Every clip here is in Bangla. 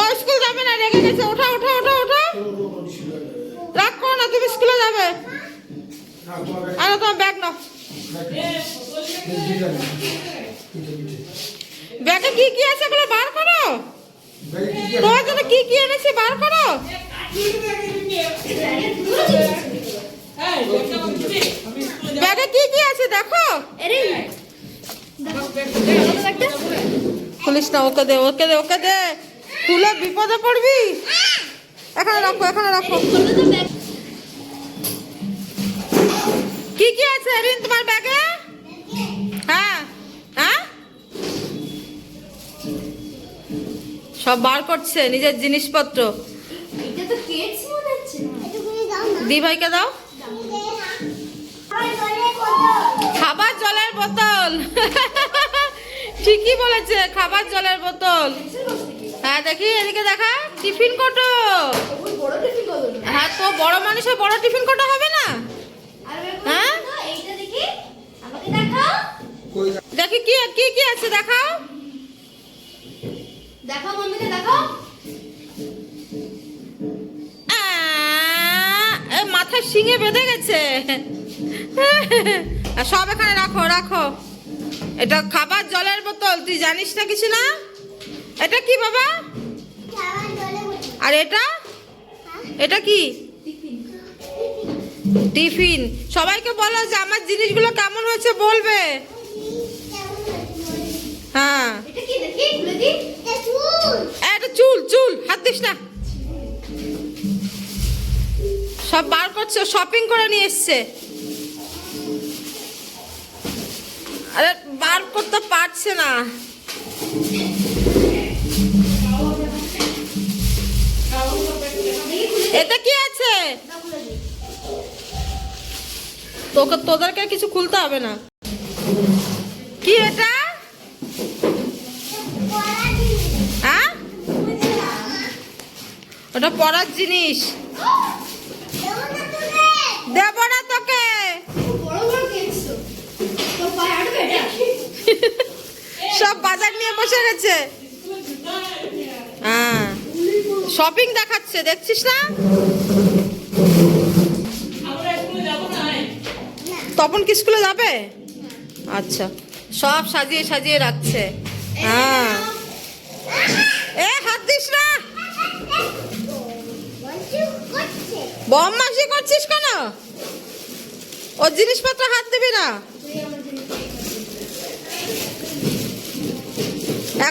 ও স্কুল যাবে না রেগে গেছে। ওঠা ওঠা ওঠা ওঠা। রাগ করো না তুমি স্কুলে যাবে। আরে তোমার ব্যাগ নাও। ব্যাগে কি কি আছে এগুলো বার করো? তোমার জন্য কি কি এনেছি বার করো? ব্যাগে কি কি আছে দেখো। খুলিস না ওকে দে ওকে দে ওকে দে। খুলে বিপদে পড়বি? এখানে রাখো এখানে রাখো। কি কি আছে, রিন, তোমার ব্যাগে? হ্যাঁ হ্যাঁ? সব বার করছে, নিজের জিনিসপত্র। দি ভাইকে দাও। খাবার জলের বোতল। ঠিকই বলেছে, খাবার জলের বোতল। হ্যাঁ দেখি, এদিকে টিফিন হ্যাঁ তো টিফিন হবে না? হ্যাঁ? দেখি আছে, দেখাও। মাথায় শিঙে বেঁধে গেছে। সব এখানে রাখো রাখো। এটা খাবার জলের বোতল, তুই জানিস না কিছু না? এটা কি বাবা? আর এটা? এটা কি? টিফিন। টিফিন সবাইকে বলো যে আমার জিনিসগুলো কেমন হয়েছে বলবে। হ্যাঁ। এটা কি? দেখি খুলে দি এ, এটা চুল। চুল হাত দিস না। সব বার করছে শপিং করে নিয়ে এসছে। আরে বার করতে পারছে না। তোকে তোদেরকে কিছু খুলতে হবে না। কি এটা? হ্যাঁ? ওটা পড়ার জিনিস। দেব না তোকে। সব বাজার নিয়ে বসে গেছে হ্যাঁ। শপিং দেখাচ্ছে, দেখছিস না? তপন কি স্কুলে যাবে? আচ্ছা সব সাজিয়ে সাজিয়ে রাখছে। হ্যাঁ। এ হাত দিস না বম মাসি করছিস কেন? ওর জিনিসপত্র হাত দিবি না।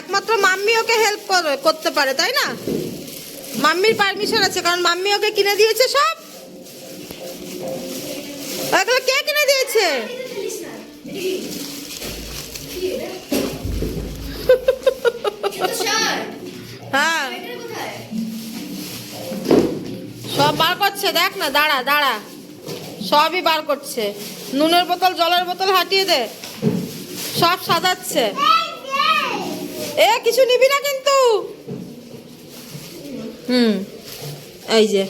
একমাত্র মাম্মি ওকে হেল্প করতে পারে, তাই না? মাম্মির পারমিশন আছে, কারণ মাম্মি ওকে কিনে দিয়েছে সব। ওগুলো কে কিনে দিয়েছে? হ্যাঁ। সব বার করছে, দেখ না, দাঁড়া দাঁড়া। সবই বার করছে। নুনের বোতল, জলের বোতল হাঁটিয়ে দে। সব সাজাচ্ছে। এ, কিছু নিবি না কিন্তু। হুম, এই যে।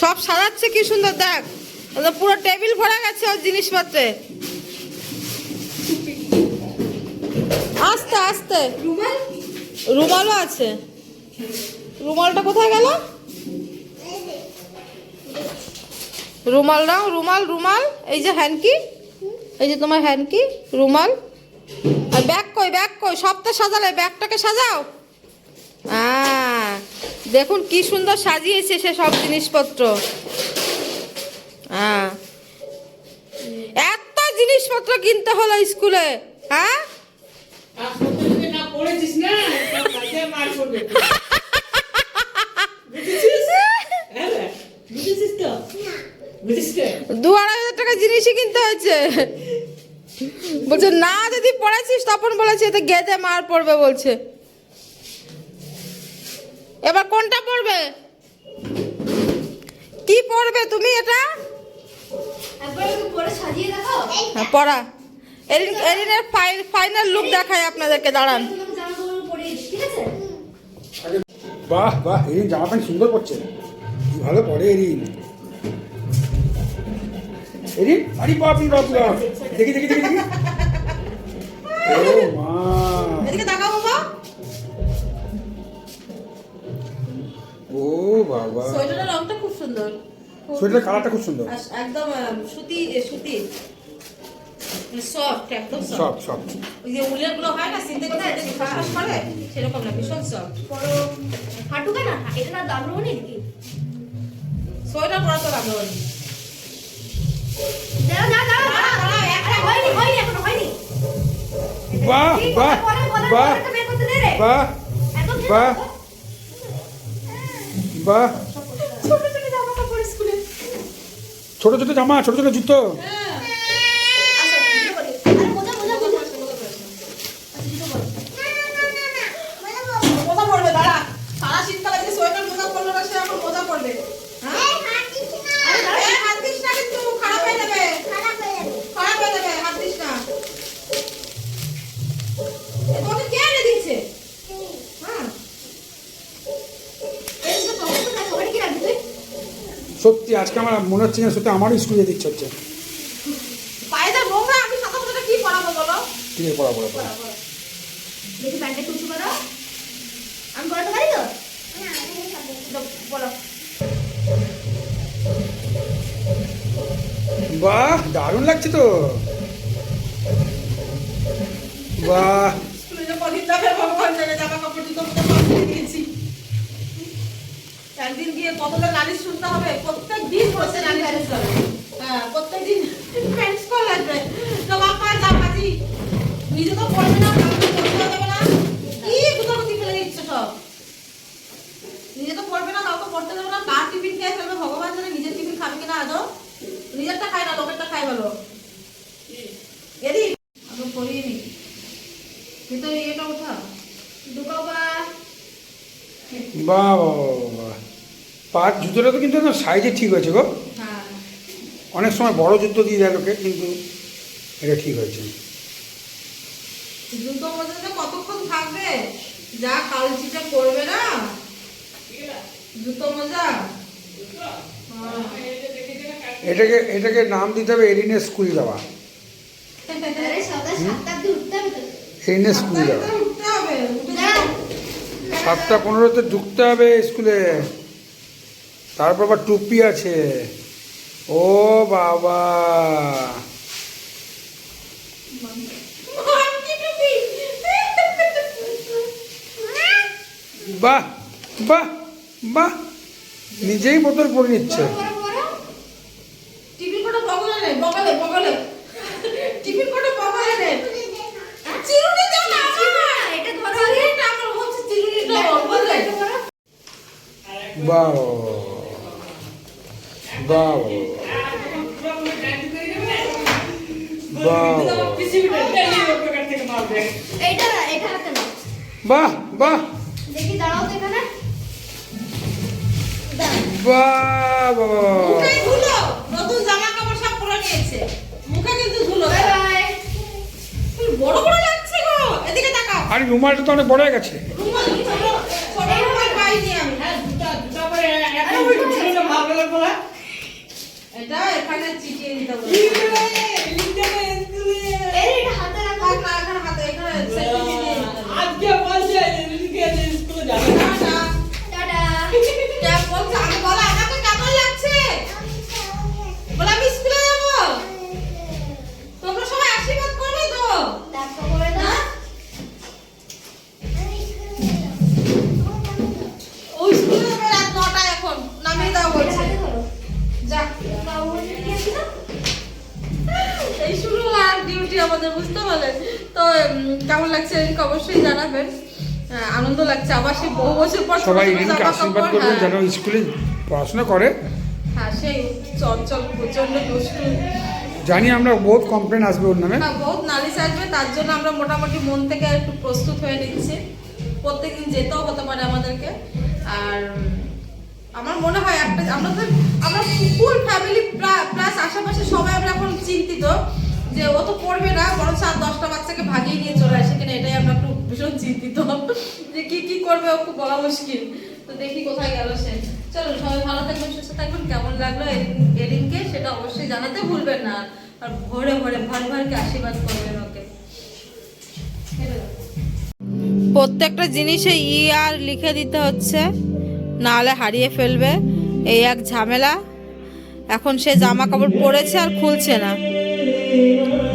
সব সাজাচ্ছে, কি সুন্দর, দেখ। পুরো টেবিল ভরা গেছে ওর জিনিসপত্রে। আস্তে আস্তে। রুমাল রুমালও আছে। রুমালটা কোথায় গেল? রুমাল নাও, রুমাল রুমাল। এই যে হ্যান্ডকি এই যে তোমার হ্যান্ডকি রুমাল। আর ব্যাগ কই ব্যাগ কই? সবটা সাজালে ব্যাগটাকে সাজাও। দেখুন কি সুন্দর সাজিয়েছে সে সব জিনিসপত্র। হ্যাঁ। এত জিনিসপত্র কিনতে হলো স্কুলে হ্যাঁ? হ্যাঁ তো? দু আড়াই হাজার টাকা জিনিসই কিনতে হয়েছে। বলছে না যদি পড়েছিস তখন বলেছে এতে গেদে মার পড়বে বলছে। এবার কোনটা পড়বে? কি পড়বে তুমি এটা? পড়া। এরিন এরিনের ফাইনাল লুক দেখায় আপনাদেরকে দাঁড়ান। বাহ বাহ এরিন জামা প্যান্ট সুন্দর পড়ছে ভালো পরে এরিন এরিন আরে বাপ বাপ দেখি দেখি দেখি দেখি। ও মা। এদিকে তাকাও বাবা। বাবা। সোয়েটারের রংটা খুব সুন্দর। সোয়েটারের কালারটা খুব সুন্দর। একদম সুতি সুতি। সফট একদম সব সফট সব ওই যে উলেরগুলো হয় না ফাঁস করে? সেরকম না ভীষণ সফট বড় হাঁটু এটা না দাম নেই নাকি? সোয়েটার পরা তো লাগল না। দাঁড়া দাঁড়া দাঁড়া দাঁড়া, হয়নি হয়নি এখনও হয়নি। বাহ বাহ বলে, বলে, বলে, বাহ। বলে, বের করতে দে রে। বাহ বাহ। বাহ ছোট ছোট জামা কাপড় স্কুলে ছোট ছোট জামা ছোট ছোট জুতো আচ্ছা, জুতো পরি। আরে মোজা, মোজা, মোজা। আচ্ছা, জুতো পরি। মোজা পরবে দাঁড়া সারা শীতকালে যে সোয়েটার মোজা পরলো না সে এখন মোজা পরবে হ্যাঁ? আরে দাঁড়া, এই হাত দিস না কিন্তু খারাপ হয়ে যাবে খারাপ হয়ে যাবে হাত দিস না এ তোকে কে এনে দিচ্ছে হ্যাঁ এই জুতো পরবো তো, তাহলে ওখানে কি রাখবি তুই? সত্যি আজকে আমার মনে হচ্ছে না সত্যি আমারই স্কুলে যেতে ইচ্ছে হচ্ছে আমি সাদা মোজাটা কি পরাবো বলো ঠিক আছে পড়া পড়া পড়া দেখি প্যান্টটা একটু উঁচু করো। আমি পরাতে পারি তো? বলো। বাহ দারুণ লাগছে তো বাহ স্কুলে যে কদিন যাবে ভগবান জানে জামা কাপড় জুতো মুতো সব কিনে দিয়েছি একদিন গিয়ে কতটা নালিশ শুনতে হবে। প্রত্যেক দিন বসে নালিশ শুনতে হবে। হ্যাঁ প্রত্যেক দিন কল আসবে। তো বাবা যা নিজে তো পড়বে না কাউকে পড়তে দেবে না কি গুতাগুতি ফেলে দিচ্ছে সব নিজে তো পড়বে না কাউকে পড়তে দেবে না কার টিফিন খেয়ে ফেলবে ভগবান জানে নিজের টিফিন খাবে কিনা আদৌ নিজেরটা খায় না লোকেরটা খায় ভালো এদি আমি পড়িয়ে নি কিন্তু এটা উঠা ঢুকাও বা। বাহ বাহ বাহ, বাহ পাঁচ জুতোটা তো কিন্তু একদম সাইজে ঠিক হয়েছে গো। হ্যাঁ। অনেক সময় বড় জুতো দিয়ে দেয় লোকে কিন্তু এটা ঠিক হয়েছে। জুতো মধ্যে কতক্ষণ থাকবে? যা কালচিটা করবে না? জুতো মোজা? হ্যাঁ। এটাকে এটাকে নাম দিতে হবে স্কুল যাওয়া সকাল যাওয়া। সাতটা পনেরোতে ঢুকতে হবে স্কুলে। তারপর আবার টুপি আছে। ও বাবা। বাহ বাহ বাহ। নিজেই বোতল পরে নিচ্ছে। বাহ। বাহ বাহ এইটা এটা হাতে নাও। বাহ বাহ দেখি দাঁড়াও তো এখানে বাহ ধুলো নতুন জামা কাপড় সব পরে নিয়েছে মুখে কিন্তু ধুলো বাই বাই বড় বড় লাগছে গো এদিকে তাকাও আর রুমালটা তো অনেক বড় হয়ে গেছে রুমাল ছোট ছোট রুমাল পাইনি আমি এটা এখানে চিটিয়ে নিতে বলে আমাদের বুঝতে পারলেন তো কেমন লাগছে অবশ্যই জানাবেন। আনন্দ লাগছে। আবার বহু বছর পর সবাই আশীর্বাদ করবেন হ্যাঁ। যেন স্কুলে পড়াশোনা করে। হ্যাঁ সেই চঞ্চল প্রচণ্ড দুষ্টু। জানি আমরা বহুত কমপ্লেন আসবে ওর নামে। হ্যাঁ বহুত নালিশ আসবে। তার জন্য আমরা মোটামুটি মন থেকে একটু প্রস্তুত হয়ে নিচ্ছি। প্রত্যেকদিন যেতেও হতে পারে আমাদেরকে। আর আমার মনে হয় একটা আমরা তো আমরা যে ও তো পড়বে না, বরং সাত দশটা বাচ্চাকে ভাগিয়ে নিয়ে চলে আসে কিনা এটাই আমরা একটু ভীষণ চিন্তিত। যে কি কি করবে ও খুব বলা মুশকিল। তো দেখি কোথায় গেল সে। চলো, সবাই ভালো থাকবেন, সুস্থ থাকবেন, কেমন লাগল এরিনকে সেটা অবশ্যই জানাতে ভুলবেন না। আর ভরে ভরে, ভার ভারকে আশীর্বাদ করবেন ওকে। প্রত্যেকটা জিনিসে ই আর লিখে দিতে হচ্ছে না হলে হারিয়ে ফেলবে। এই এক ঝামেলা। এখন সে জামা কাপড় পরেছে আর খুলছে না। Savior.